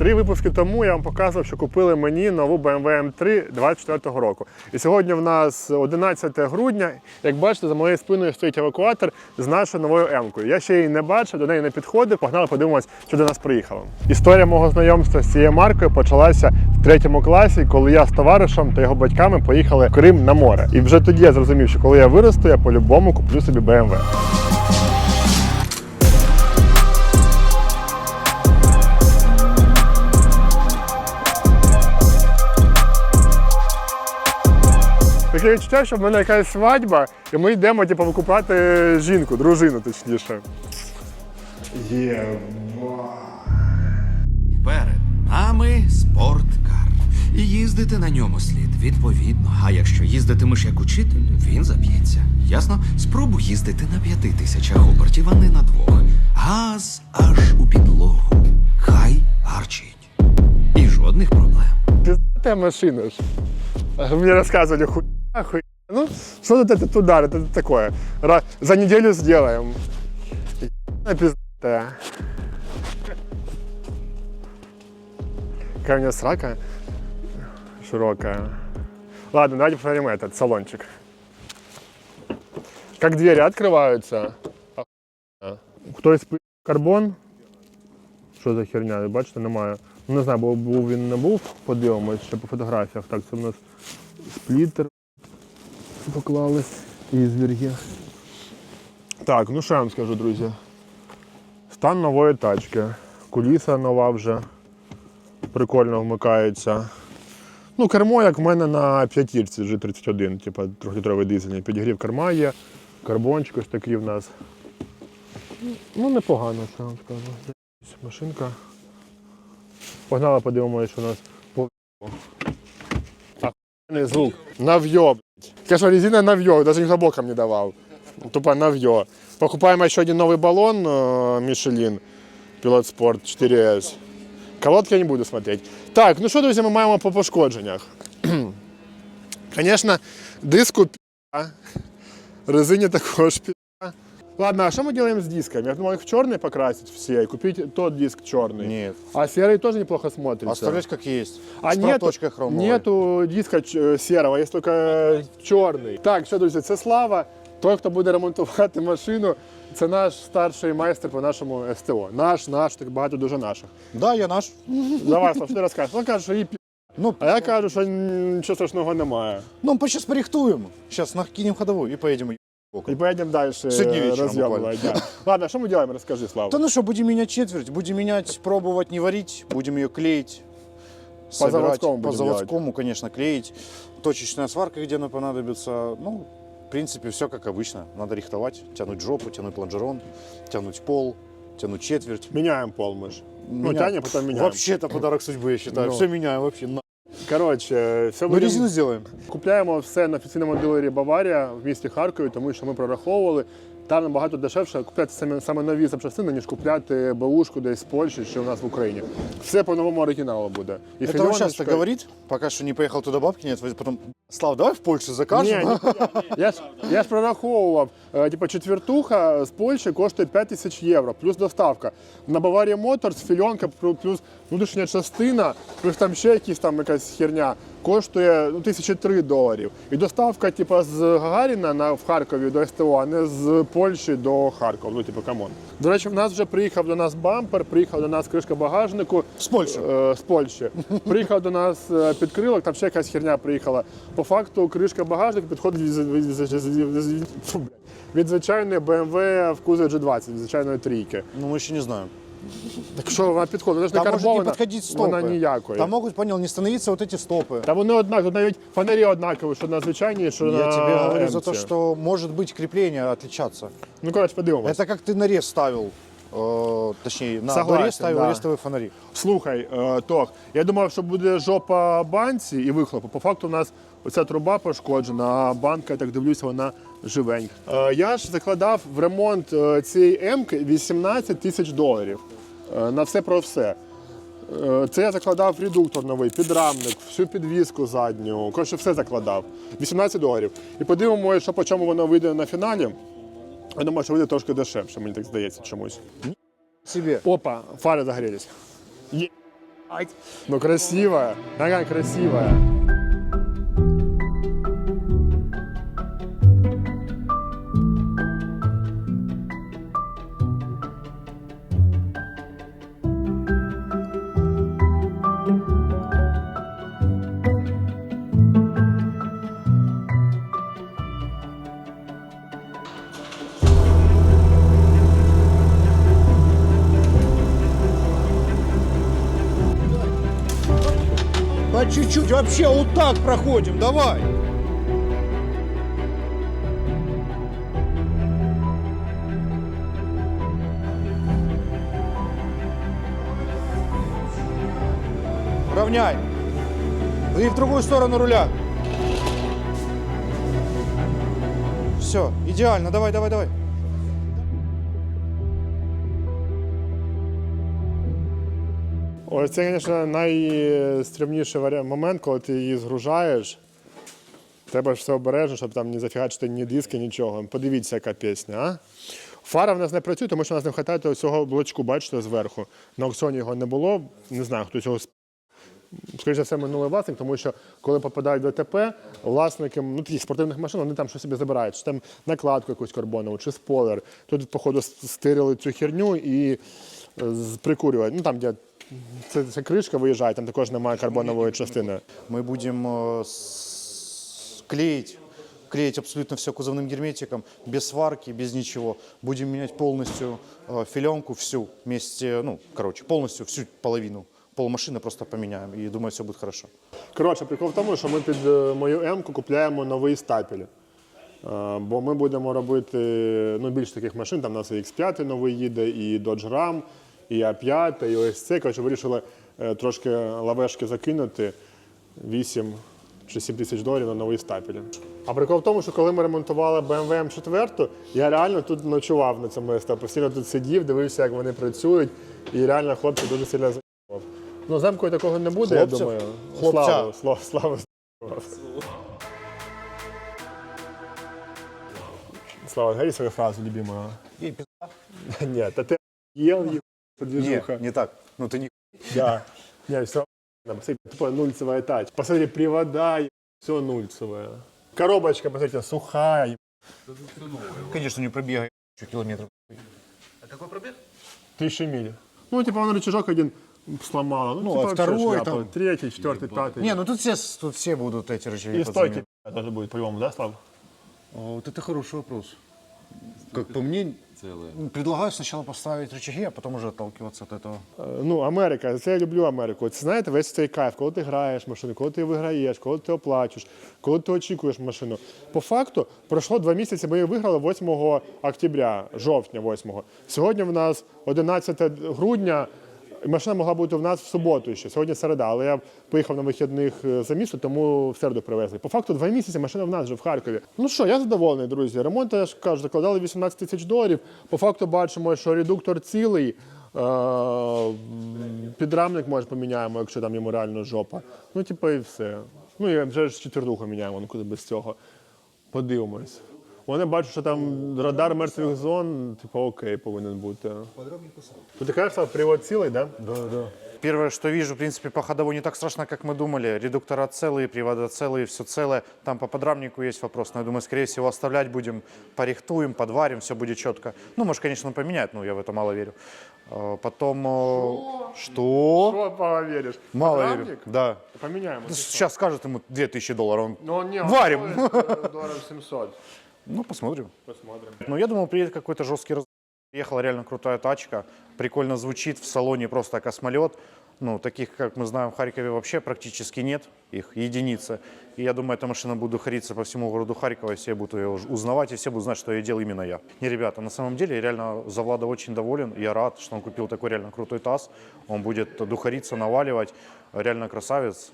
Три випуски тому я вам показував, що купили мені нову BMW M3 24-го року. І сьогодні в нас 11 грудня. Як бачите, за моєю спиною стоїть евакуатор з нашою новою М-кою. Я ще її не бачив, до неї не підходив. Погнали, подивимось, що до нас приїхало. Історія мого знайомства з цією маркою почалася в третьому класі, коли я з товаришем та його батьками поїхали в Крим на море. І вже тоді я зрозумів, що коли я виросту, я по-любому куплю собі BMW. Таке відчуття, що в мене якась свадьба, і ми йдемо типу, викупати жінку, дружину точніше. Єба. Перед нами спорткар. І їздити на ньому слід відповідно. А якщо їздитимеш як учитель, він заб'ється. Ясно? Спробуй їздити на п'яти тисячах обертів, а не на двох. Газ аж у підлогу. Хай гарчить. І жодних проблем. Пиздатая машина ж. А Мне рассказывали, хуя, хуя. Ну, что тут этот удар, это такое. Ра- За неделю сделаем. Ебаная пиздатая. Какая у меня срака широкая. Ладно, давайте посмотрим этот салончик. Как двери открываются. Охуенно. Хтось пи- карбон. Що за херня? Бачите, немає. Ну, не знаю, був, був він не був. Подивимось ще по фотографіях. Так, це в нас сплітер Поклали і звір'я. Так, ну що я вам скажу, друзі. Стан нової тачки. Куліса нова вже. Прикольно вмикається. Ну, кермо, як в мене на п'ятірці G31, типу трьохлітровий дизельний. Підігрів керма є, карбончик ось такий в нас. Ну, непогано, що вам скажу. Машинка. Погнали, подивимося, що у нас по. Звук. Нав'йо, блядь. Конечно, резина нав'йо, даже ніхто боком не давав. Тупо нав'йо. Покупаємо ще один новий балон э, Michelin Pilot Sport 4S. Колодки я не буду смотреть. Так, ну що, друзі, ми маємо по пошкодженнях. Звісно, диску пі***а. Резині також пі***а. Ладно, а что мы делаем с дисками? Я думал их в черный покрасить все и купить тот диск черный. Нет. А серый тоже неплохо смотрится. Оставлять как есть. А С нету, проточкой хромовой. нету диска ч- е, серого, є тільки чорний. Так, що, друзі, це слава. Той, хто буде ремонтувати машину, це наш старший майстер по нашому СТО. Наш, наш, так багато дуже наших. Да, я наш. Давай, Слав, що ти розкажеш? Він каже, що її пі... Ну, А я кажу, що нічого страшного немає. ну мы сейчас порихтуем. Сейчас накинем ходовую и поедем. І поїдемо далі Сьогодні вечором розйомувати. Да. Ладно, що ми робимо, розкажи, Слава. Да ну что, будем менять четверть, будем менять, пробовать не варить, будем ее клеить. По заводскому По будем заводскому, конечно, клеить. Точечная сварка, где она понадобится. Ну, в принципе, все как обычно. Надо рихтовать, тянуть жопу, тянуть лонжерон, тянуть пол, тянуть четверть. Міняємо пол ми ж. Ну, Меня- тянем, потом меняем. Вообще это подарок судьбы, я считаю. Ну. Все меняем вообще. Коротше, все Ну, будемо... резину сделаем. Купляємо все на офіційному дилері Баварія в місті Харкові, тому що ми прораховували. Там набагато дешевше купляти саме, саме нові запчастини, ніж купляти беушку десь з Польщі чи у нас в Україні. Все по новому оригіналу буде. І Это он часто фільоночка- говорит, пока что не поехал туда, бабки нет, потом, Слав, давай в Польшу Ні, закажем. ні, я ж я ж прораховував. Е, Типу, четвертуха з Польщі коштує 5 тисяч євро, плюс доставка. На Баварія Моторс фільонка плю- плюс внутрішня частина, плюс там ще якісь там якась херня, коштує ну, тисячі три доларів. І доставка, типу, з Гагаріна на в Харкові до СТО, а не з Польщі до Харкова. Ну, типу, камон. До речі, в нас вже приїхав до нас бампер, приїхав до нас кришка багажнику. З Польщі. Е, з Польщі. Приїхав до нас е, підкрилок, там ще якась херня приїхала. По факту кришка багажника підходить від, від, від, від, від, від звичайної BMW в кузові G20, від звичайної трійки. Ну, мы еще не знаем. Так що вона підходить? Вона ж не Там может не карбована, подходить стопы. вона ніякої. Там могут, понял, не становиться вот эти стопы. Та вони однакові, тут навіть фонарі однакові, що на звичайній, що на Я тебе говорю за М-ці. то, что может быть крепление отличаться. Ну, коротше, подивимось. Это как ты нарез ставил, э, точнее, на Согласен, дворе ставил да. рестовые фонари. Слухай, е, Тох, я думав, що буде жопа банці і вихлопу. По факту у нас оця труба пошкоджена, а банка, я так дивлюся, вона живенька. Е, Я ж закладав в ремонт е, цієї М-ки 18 тисяч доларів. Е, На все про все. Е, Це я закладав редуктор новий, підрамник, всю підвіску задню. Коротше, все закладав. 18 доларів. І подивимося, що по чому воно вийде на фіналі. Я думаю, що вийде трошки дешевше, мені так здається чомусь. Себе. Опа, фари загорілись. Є. Ну красивая, такая красивая. По чуть-чуть, вообще вот так проходим, давай. Равняй. И в другую сторону руля. Все, идеально, давай, давай, давай. Ось це, звісно, найстрімніший момент, коли ти її згружаєш. Треба ж все обережно, щоб там не зафігачити ні диски, нічого. Подивіться, яка пісня, а? Фара в нас не працює, тому що в нас не вистачає цього блочку, бачите, зверху. На аукціоні його не було. Не знаю, хто цього. Скоріше все, минулий власник, тому що коли попадають в ДТП, власники ну, таких спортивних машин, вони там щось собі забирають, чи там накладку якусь карбонову, чи спойлер. Тут, походу, стирили цю херню і е, прикурювали. Ну там, де це, це кришка виїжджає, там також немає карбонової частини. Мы будем э, с- клеить, клеить абсолютно все кузовным герметиком, без сварки, без ничего. Будем менять полностью э, филенку всю вместе, ну, короче, полностью всю половину. Пол машины просто поменяем, и думаю, все будет хорошо. Коротше, прикол в тому, що ми під е, мою М-ку купляємо новий стапель. Е, Бо ми будемо робити ну, більш таких машин. Там у нас і X5 новий їде, і Dodge Ram, і А5, і ось це. Коротше, вирішили е, трошки лавешки закинути 8 чи 7 тисяч доларів на новий стапель. А прикол в тому, що коли ми ремонтували BMW M4, я реально тут ночував на цьому СТ. Постійно тут сидів, дивився, як вони працюють, і реально хлопці дуже сильно заїбав. Ну, замкою такого не буде, я думаю. Хлопця. Слава, слава, слава. Слава, говори свою фразу любимую. И Нет, а ты ел движуха. не так. Ну ты не... Да. Не, все Посмотри, тупо нульцевая тач. Посмотри, привода, все нульцевое. Коробочка, посмотрите, сухая. Конечно, не пробегай километров. Тысячи миль. Ну, типа, он рычажок один сломала. Ну, Ну, типа, а второй шляпа. там- Третий, четвертый, пятый. Не, ну тут все, тут все будут эти рычаги И стойки тоже будет по-любому, да, Слав? А, Вот это хороший вопрос. Как по мне, ну, предлагаю сначала поставить рычаги, а потом уже отталкиваться от этого. Е, Ну, Америка, це я люблю Америку. Це знаєте, весь цей кайф, коли ти граєш машину, коли ти виграєш, коли ти оплачуєш, коли ти очікуєш машину. По факту пройшло два місяці. Ми її виграли 8 октября, жовтня 8. Сьогодні в нас 11 грудня. Машина могла бути в нас в суботу ще. Сьогодні середа, але я поїхав на вихідних е, за місто, тому в середу привезли. По факту два місяці машина в нас вже в Харкові. Ну що, я задоволений, друзі. Ремонт, я ж кажу, закладали 18 тисяч доларів. По факту бачимо, що редуктор цілий. Е, Підрамник може поміняємо, якщо там йому реально жопа. Ну, типу, і все. Ну і вже ж четвертуху міняємо, ну куди без цього. Подивимось. Вони бачать, що там радар мертвих зон, типу, окей, повинен бути. Тут ти кажеш, що привод цілий, так? Да? Да, да. Первое, что вижу, в принципе, по ходовой не так страшно, как мы думали. Редуктора целые, привода целые, все целое. Там по подрамнику есть вопрос, но я думаю, скорее всего, оставлять будем, порихтуем, подварим, все будет четко. Ну, может, конечно, он поменяет, но я в это мало верю. А, Потом... э, Что? Що повериш? Мало верю. Подрамник? Да. Поміняємо. Сейчас скажет ему 2000 долларов. Он... Ну, не, Варим. Долларів 700. Ну, посмотрим. Посмотрим. Ну, я думал, приедет какой-то жесткий раз... Ехала реально крутая тачка, прикольно звучит, в салоне просто космолет. Ну, таких, как мы знаем, в Харькове вообще практически нет, их единицы. И я думаю, эта машина будет духариться по всему городу Харькова, и все будут ее уж узнавать, и все будут знать, что ее делал именно я. Не, ребята, на самом деле, я реально за Влада очень доволен. Я рад, что он купил такой реально крутой таз. Он будет духариться, наваливать. Реально красавец.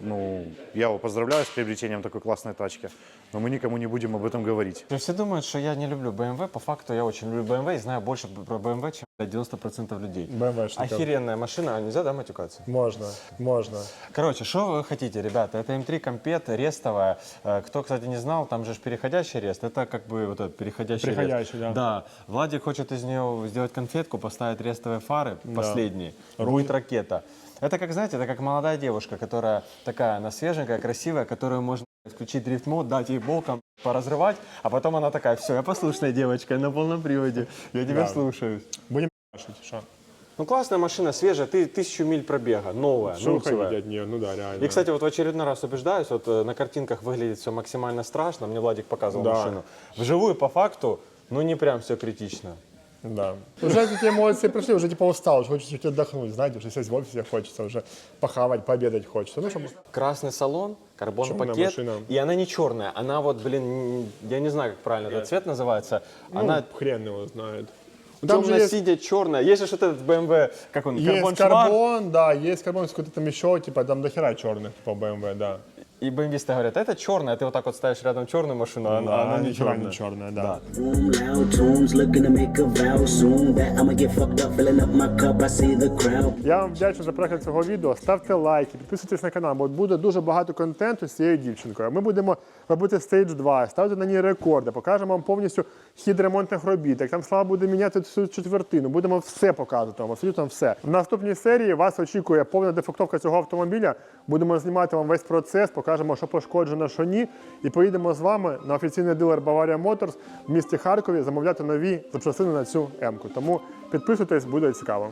Ну, я его поздравляю с приобретением такой классной тачки. но мы никому не будем об этом говорить. Все думают, что я не люблю BMW. По факту я очень люблю BMW и знаю больше про BMW, чем 90% людей. БМВшників. Охеренная машина, а нельзя, да, матюкаться? Можна, можна. Короче, что вы хотите, ребята? Это М3 компет, рестовая. Э, Кто, кстати, не знал, там же ж переходящий рест. Это как бы вот этот переходящий Переходящий, рест. да. Да. Владик хочет из нее сделать конфетку, поставить рестовые фары, последние. Будет ракета. Это как, знаете, это как молодая девушка, которая такая, она свеженькая, красивая, которую можно включить дрифт мод, дать ей боком, поразрывать, а потом она такая, все, я послушная девочка, я на полном приводе, я тебя Да. слушаюсь. Будемо бачити, що? Ну классная машина, свежая, ты тысячу миль пробега, новая, Що нулевая. ходять від нього? Ну да, реально. И, кстати, вот в очередной раз убеждаюсь, вот э, на картинках выглядит все максимально страшно, мне Владик показывал Да. машину. Вживую, по факту, ну не прям все критично. Да. Уже такі емоції прийшли, вже типу устал, вже хочеться чуть віддохнути, знаєте, вже сидіти в офісі хочеться, вже похавати, пообідати хочеться. Ну, щоб Красный салон, карбон-пакет, Чёрная машина. и она не черная, она вот, блин, н- я не знаю, как правильно этот цвет называется, ну, она хрен его знает. Там же темно есть, сидя черная. Есть же вот этот BMW, как он, есть карбон-швар, карбон, да, есть карбон, есть какой-то там еще, типа там до хера черных по BMW, да. И BMW говорят, это черная, ты вот так вот ставишь рядом черную машину, а она, она не черная. не черная, да. Я вам вдячний за перегляд цього відео. Ставте лайки, підписуйтесь на канал, бо буде дуже багато контенту з цією дівчинкою. Ми будемо робити стейдж 2, ставити на ній рекорди, покажемо вам повністю хід ремонтних робіт. Як там слава буде міняти всю четвертину. Будемо все показувати вам, абсолютно все. В наступній серії вас очікує повна дефектовка цього автомобіля. Будемо знімати вам весь процес, покажемо, що пошкоджено, що ні. І поїдемо з вами на офіційний дилер Bavaria Motors в місті Харкові замовляти нові запчастини на цю М-ку. Тому підписуйтесь, буде цікаво.